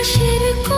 আকাশের কো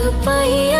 पथ पहिया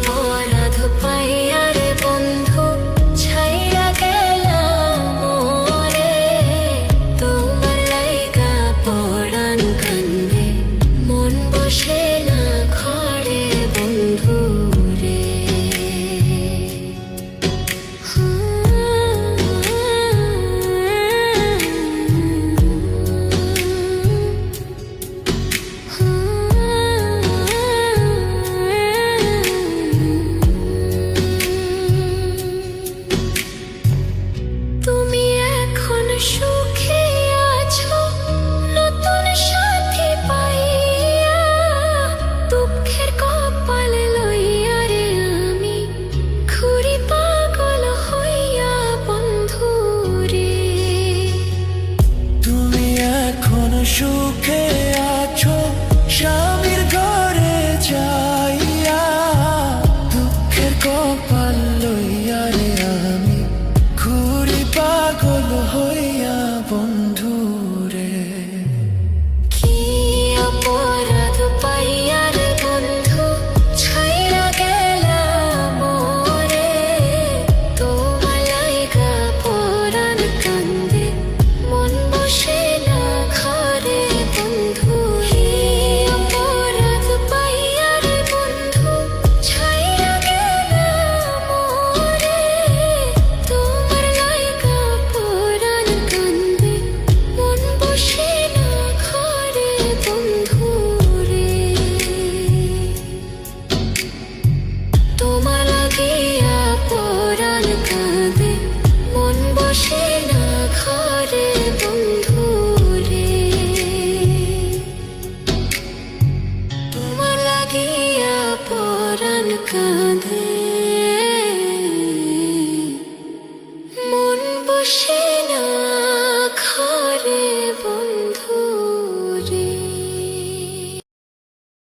गोरधुपै হইয়া বন্ধু। show.